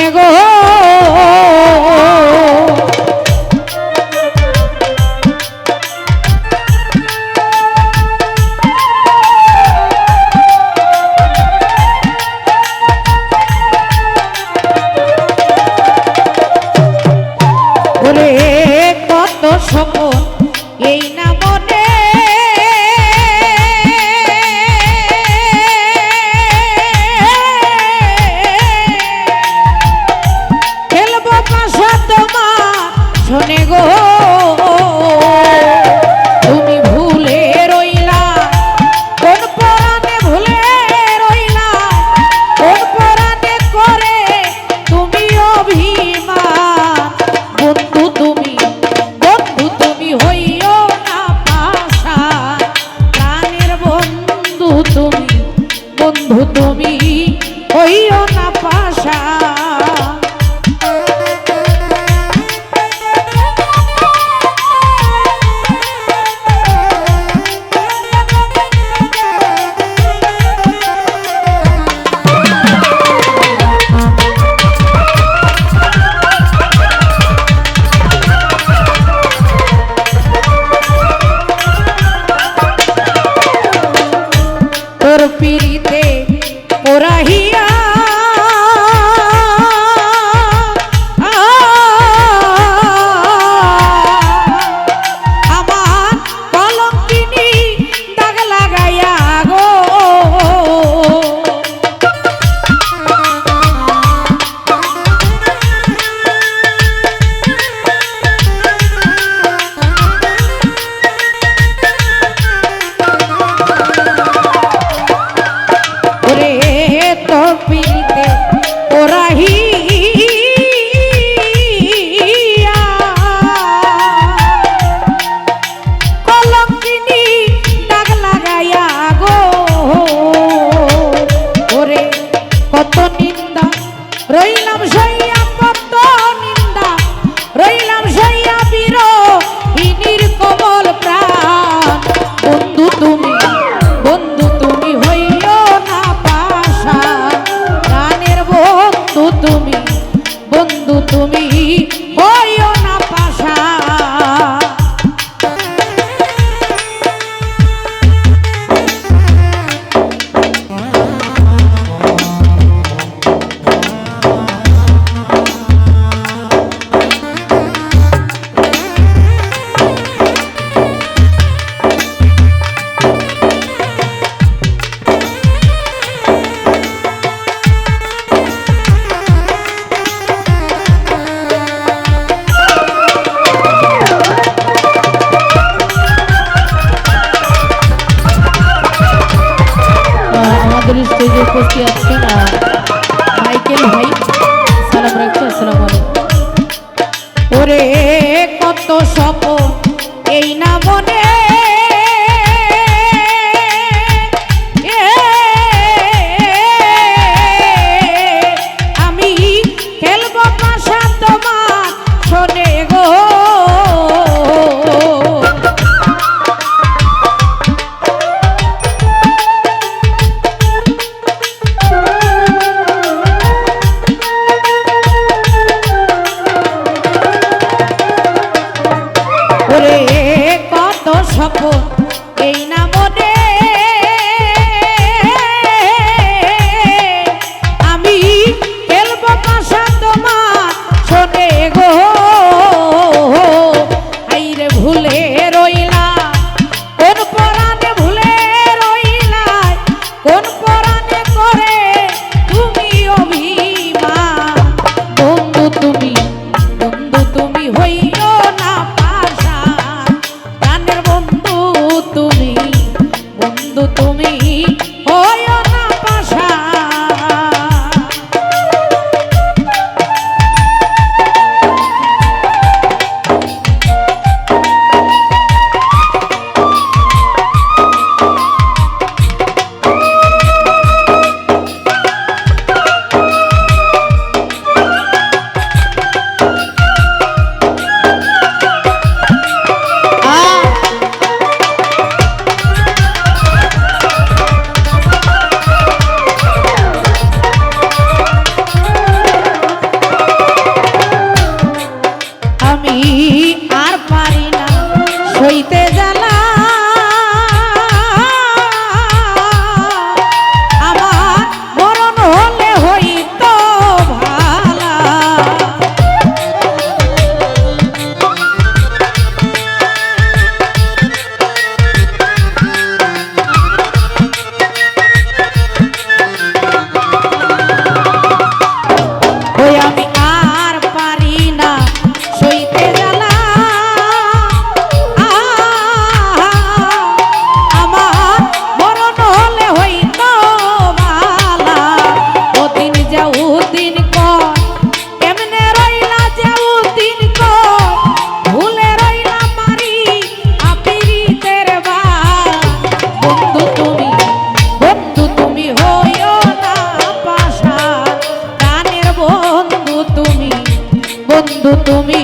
শোনে গো। কত সপন এই না পিড়িতে তুমি। হইও আমাদের উপস্থিত আছেন ভাই। সালাম ওরে কত স্বপ্ন এই না মনে স্বপ্ন তুমি